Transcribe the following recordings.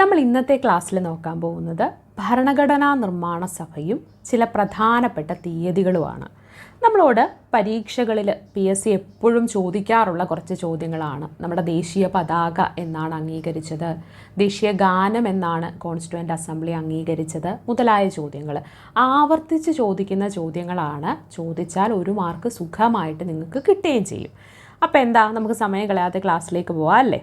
നമ്മൾ ഇന്നത്തെ ക്ലാസ്സിൽ നോക്കാൻ പോകുന്നത് ഭരണഘടനാ നിർമ്മാണ സഭയും ചില പ്രധാനപ്പെട്ട തീയതികളുമാണ്. നമ്മളോട് പരീക്ഷകളിൽ പി എസ് സി എപ്പോഴും ചോദിക്കാറുള്ള കുറച്ച് ചോദ്യങ്ങളാണ്. നമ്മുടെ ദേശീയ പതാക എന്നാണ് അംഗീകരിച്ചത്. ദേശീയ ഗാനം എന്നാണ് കോൺസ്റ്റിറ്റ്യൂവന്റ് അസംബ്ലി അംഗീകരിച്ചത്. മുതലായ ചോദ്യങ്ങൾ. ആവർത്തിച്ച് ചോദിക്കുന്ന ചോദ്യങ്ങളാണ്. ചോദിച്ചാൽ ഒരു മാർക്ക് സുഖമായിട്ട് നിങ്ങൾക്ക് കിട്ടുകയും ചെയ്യും. അപ്പോൾ എന്താ? നമുക്ക് സമയം കളയാതെ ക്ലാസ്സിലേക്ക് പോകാം അല്ലേ?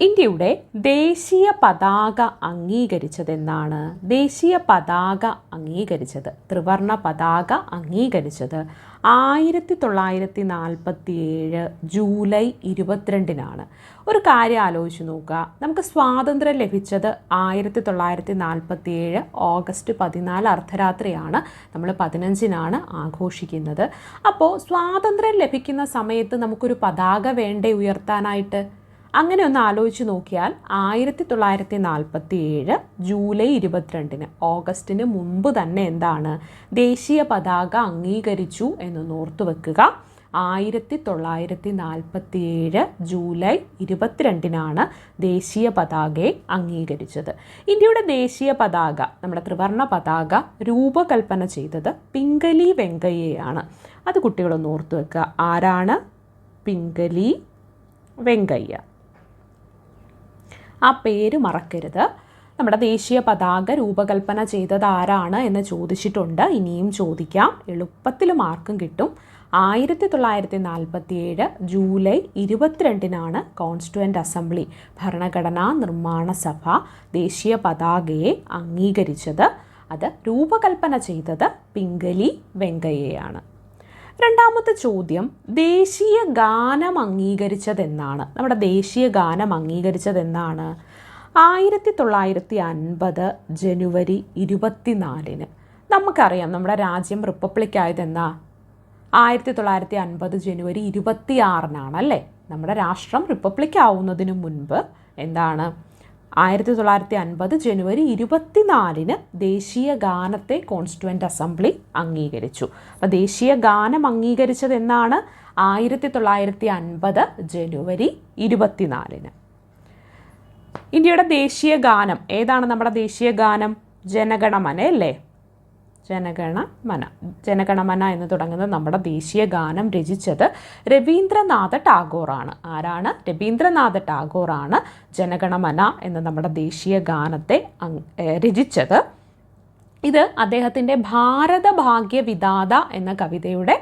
ഇന്ത്യയുടെ ദേശീയ പതാക അംഗീകരിച്ചതെന്നാണ്. ദേശീയ പതാക അംഗീകരിച്ചത്. ത്രിവർണ പതാക അംഗീകരിച്ചത് ആയിരത്തി തൊള്ളായിരത്തി നാൽപ്പത്തി ഏഴ് ജൂലൈ ഇരുപത്തിരണ്ടിനാണ്. ഒരു കാര്യം ആലോചിച്ച് നോക്കുക. നമുക്ക് സ്വാതന്ത്ര്യം ലഭിച്ചത് ആയിരത്തി തൊള്ളായിരത്തി നാൽപ്പത്തി ഏഴ് ഓഗസ്റ്റ് പതിനാല് അർദ്ധരാത്രിയാണ്. നമ്മൾ പതിനഞ്ചിനാണ് ആഘോഷിക്കുന്നത്. അപ്പോൾ സ്വാതന്ത്ര്യം ലഭിക്കുന്ന സമയത്ത് നമുക്കൊരു പതാക വേണ്ടേ ഉയർത്താനായിട്ട്? അങ്ങനെ ഒന്ന് ആലോചിച്ച് നോക്കിയാൽ ആയിരത്തി തൊള്ളായിരത്തി നാൽപ്പത്തി ഏഴ് ജൂലൈ ഇരുപത്തിരണ്ടിന് ഓഗസ്റ്റിന് മുമ്പ് തന്നെ എന്താണ് ദേശീയ പതാക അംഗീകരിച്ചു എന്ന് ഓർത്തു വെക്കുക. ആയിരത്തി തൊള്ളായിരത്തി നാൽപ്പത്തി ഏഴ് ജൂലൈ ഇരുപത്തിരണ്ടിനാണ് ദേശീയ പതാകയെ അംഗീകരിച്ചത്. ഇന്ത്യയുടെ ദേശീയ പതാക നമ്മുടെ ത്രിവർണ പതാക രൂപകൽപ്പന ചെയ്തത് പിംഗലി വെങ്കയ്യയാണ്. അത് കുട്ടികളൊന്ന് ഓർത്തു വെക്കുക. ആരാണ്? പിംഗലി വെങ്കയ്യ. ആ പേര് മറക്കരുത്. നമ്മുടെ ദേശീയ പതാക രൂപകൽപ്പന ചെയ്തത് ആരാണ് എന്ന് ചോദിച്ചിട്ടുണ്ട്. ഇനിയും ചോദിക്കാം. എളുപ്പത്തിൽ മാർക്കും കിട്ടും. ആയിരത്തി തൊള്ളായിരത്തി നാൽപ്പത്തി ഏഴ് ജൂലൈ ഇരുപത്തിരണ്ടിനാണ് കോൺസ്റ്റുവന്റ് അസംബ്ലി ഭരണഘടനാ നിർമ്മാണ സഭ ദേശീയ പതാകയെ അംഗീകരിച്ചത്. അത് രൂപകൽപ്പന ചെയ്തത് പിംഗലി വെങ്കയ്യയാണ്. രണ്ടാമത്തെ ചോദ്യം ദേശീയ ഗാനം അംഗീകരിച്ചതെന്നാണ്. നമ്മുടെ ദേശീയ ഗാനം അംഗീകരിച്ചതെന്നാണ്. ആയിരത്തി തൊള്ളായിരത്തി അൻപത് ജനുവരി ഇരുപത്തിനാലിന്. നമുക്കറിയാം നമ്മുടെ രാജ്യം റിപ്പബ്ലിക് ആയതെന്നാ ആയിരത്തി തൊള്ളായിരത്തി അൻപത് ജനുവരി ഇരുപത്തി ആറിനാണ് അല്ലേ? നമ്മുടെ രാഷ്ട്രം റിപ്പബ്ലിക് ആവുന്നതിന് മുൻപ് എന്താണ്? ആയിരത്തി തൊള്ളായിരത്തി അൻപത് ജനുവരി ഇരുപത്തിനാലിന് ദേശീയ ഗാനത്തെ കോൺസ്റ്റിറ്റ്യൂവന്റ് അസംബ്ലി അംഗീകരിച്ചു. അപ്പോൾ ദേശീയ ഗാനം അംഗീകരിച്ചത് എന്നാണ് ആയിരത്തി തൊള്ളായിരത്തി അൻപത് ജനുവരി ഇരുപത്തിനാലിന്. ഇന്ത്യയുടെ ദേശീയ ഗാനം ഏതാണ് നമ്മുടെ ദേശീയ ഗാനം? ജനഗണമന അല്ലേ? ജനഗണമന ജനഗണമന എന്ന് തുടങ്ങുന്ന നമ്മുടെ ദേശീയ ഗാനം രചിച്ചത് രവീന്ദ്രനാഥ ടാഗോറാണ്. ആരാണ്? രവീന്ദ്രനാഥ ടാഗോറാണ് ജനഗണമന എന്ന നമ്മുടെ ദേശീയ ഗാനത്തെ രചിച്ചത്. ഇത് അദ്ദേഹത്തിന്റെ ഭാരതഭാഗ്യവിദാത എന്ന കവിതയുടെ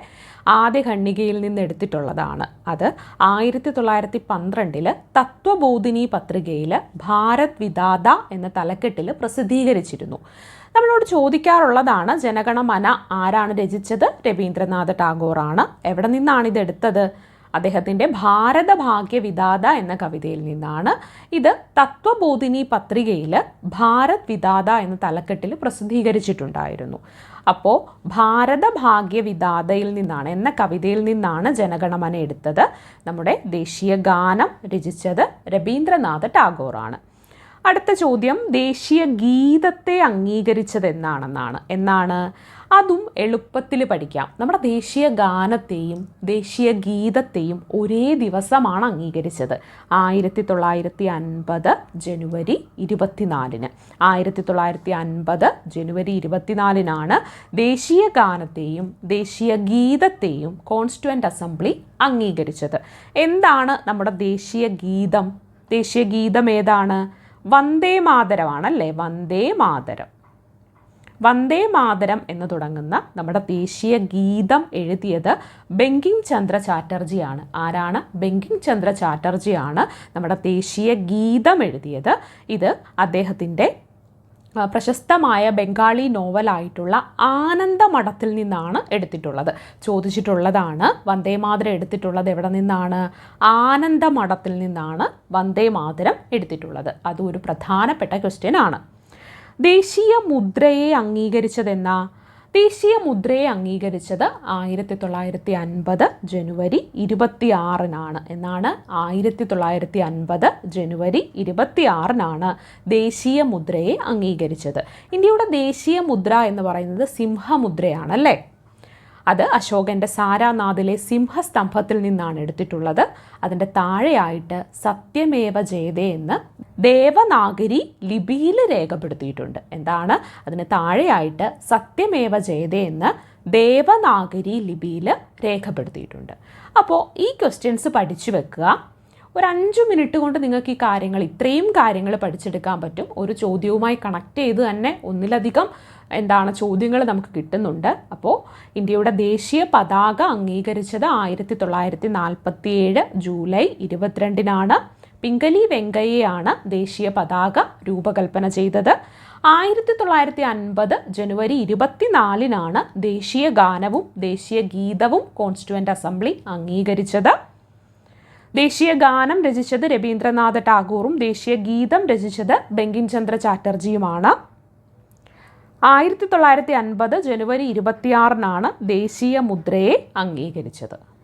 ആദ്യ ഖണ്ഡികയിൽ നിന്ന് എടുത്തിട്ടുള്ളതാണ്. അത് ആയിരത്തി തൊള്ളായിരത്തി പന്ത്രണ്ടിൽ തത്വബോധിനി പത്രികയിൽ ഭാരത് വിദാത എന്ന തലക്കെട്ടിൽ പ്രസിദ്ധീകരിച്ചിരുന്നു. നമ്മളോട് ചോദിക്കാറുള്ളതാണ് ജനഗണമന ആരാണ് രചിച്ചത്? രവീന്ദ്രനാഥ ടാഗോറാണ്. എവിടെ നിന്നാണ് ഇത് എടുത്തത് അദ്ദേഹത്തിന്റെ ഭാരതഭാഗ്യ വിദാത എന്ന കവിതയിൽ നിന്നാണ് ഇത് തത്വബോധിനി പത്രികയിൽ ഭാരത് വിദാത എന്ന തലക്കെട്ടിൽ പ്രസിദ്ധീകരിച്ചിട്ടുണ്ടായിരുന്നു. അപ്പോൾ ഭാരതഭാഗ്യ വിദാതയിൽ നിന്നാണ് എന്ന കവിതയിൽ നിന്നാണ് ജനഗണമന എടുത്തത്. നമ്മുടെ ദേശീയ ഗാനം രചിച്ചത് രവീന്ദ്രനാഥ് ടാഗോറാണ്. അടുത്ത ചോദ്യം ദേശീയ ഗീതത്തെ അംഗീകരിച്ചത് എന്നാണെന്നാണ് എന്നാണ് അതും എളുപ്പത്തിൽ പഠിക്കാം. നമ്മുടെ ദേശീയ ഗാനത്തെയും ദേശീയ ഗീതത്തെയും ഒരേ ദിവസമാണ് അംഗീകരിച്ചത്. ആയിരത്തി തൊള്ളായിരത്തി അൻപത് ജനുവരി ഇരുപത്തിനാലിന്. ആയിരത്തി തൊള്ളായിരത്തി അൻപത് ജനുവരി ഇരുപത്തിനാലിനാണ് ദേശീയ ഗാനത്തെയും ദേശീയ ഗീതത്തെയും കോൺസ്റ്റുവന്റ് അസംബ്ലി അംഗീകരിച്ചത്. എന്താണ് നമ്മുടെ ദേശീയ ഗീതം? ദേശീയ ഗീതം ഏതാണ്? വന്ദേ മാതരമാണല്ലേ? വന്ദേ മാതരം. വന്ദേ മാതരം എന്ന് തുടങ്ങുന്ന നമ്മുടെ ദേശീയ ഗീതം എഴുതിയത് ബങ്കിം ചന്ദ്ര ചാറ്റർജിയാണ്. ആരാണ്? ബങ്കിം ചന്ദ്ര ചാറ്റർജിയാണ് നമ്മുടെ ദേശീയ ഗീതം എഴുതിയത്. ഇത് അദ്ദേഹത്തിന്റെ പ്രശസ്തമായ ബംഗാളി നോവലായിട്ടുള്ള ആനന്ദമഠത്തിൽ നിന്നാണ് എടുത്തിട്ടുള്ളത്. ചോദിച്ചിട്ടുള്ളതാണ് വന്ദേമാതരം എടുത്തിട്ടുള്ളത് എവിടെ നിന്നാണ്? ആനന്ദമഠത്തിൽ നിന്നാണ് വന്ദേമാതരം എടുത്തിട്ടുള്ളത്. അതും ഒരു പ്രധാനപ്പെട്ട ക്വസ്റ്റ്യൻ ആണ്. ദേശീയ മുദ്രയെ അംഗീകരിച്ചതെന്ന? ദേശീയ മുദ്രയെ അംഗീകരിച്ചത് ആയിരത്തി തൊള്ളായിരത്തി അൻപത് ജനുവരി ഇരുപത്തി ആറിനാണ് എന്നാണ് ആയിരത്തി തൊള്ളായിരത്തി അൻപത് ജനുവരി ഇരുപത്തി ആറിനാണ് ദേശീയ മുദ്രയെ അംഗീകരിച്ചത്. ഇന്ത്യയുടെ ദേശീയ മുദ്ര എന്ന് പറയുന്നത് സിംഹമുദ്രയാണ് അല്ലേ അത് അശോകന്റെ സാരാനാഥിലെ സിംഹസ്തംഭത്തിൽ നിന്നാണ് എടുത്തിട്ടുള്ളത്. അതിന്റെ താഴെയായിട്ട് സത്യമേവ ജയതേ എന്ന് ദേവനാഗരി ലിപിയിൽ രേഖപ്പെടുത്തിയിട്ടുണ്ട്. എന്താണ്? അതിന് താഴെയായിട്ട് സത്യമേവ ജയതേ എന്ന് ദേവനാഗരി ലിപിയിൽ രേഖപ്പെടുത്തിയിട്ടുണ്ട്. അപ്പോൾ ഈ ക്വസ്റ്റ്യൻസ് പഠിച്ചു വെക്കുക. ഒരു അഞ്ച് മിനിറ്റ് കൊണ്ട് നിങ്ങൾക്ക് ഈ കാര്യങ്ങൾ ഇത്രയും കാര്യങ്ങൾ പഠിച്ചെടുക്കാൻ പറ്റും. ഒരു ചോദ്യവുമായി കണക്ട് ചെയ്ത് തന്നെ ഒന്നിലധികം എന്താണ് ചോദ്യങ്ങൾ നമുക്ക് കിട്ടുന്നുണ്ട്. അപ്പോൾ ഇന്ത്യയുടെ ദേശീയ പതാക അംഗീകരിച്ചത് ആയിരത്തി തൊള്ളായിരത്തി നാൽപ്പത്തി ഏഴ് ജൂലൈ ഇരുപത്തിരണ്ടിനാണ്. പിങ്കലി വെങ്കയ്യയാണ് ദേശീയ പതാക രൂപകൽപ്പന ചെയ്തത്. ആയിരത്തി തൊള്ളായിരത്തി അൻപത് ജനുവരി ഇരുപത്തിനാലിനാണ് ദേശീയ ഗാനവും ദേശീയ ഗീതവും കോൺസ്റ്റുവന്റ് അസംബ്ലി അംഗീകരിച്ചത്. ദേശീയ ഗാനം രചിച്ചത് രവീന്ദ്രനാഥ ടാഗോറും ദേശീയ ഗീതം രചിച്ചത് ബങ്കിം ചന്ദ്ര ചാറ്റർജിയുമാണ്. ആയിരത്തി തൊള്ളായിരത്തി അൻപത് ജനുവരി ഇരുപത്തിയാറിനാണ് ദേശീയ മുദ്രയെ അംഗീകരിച്ചത്.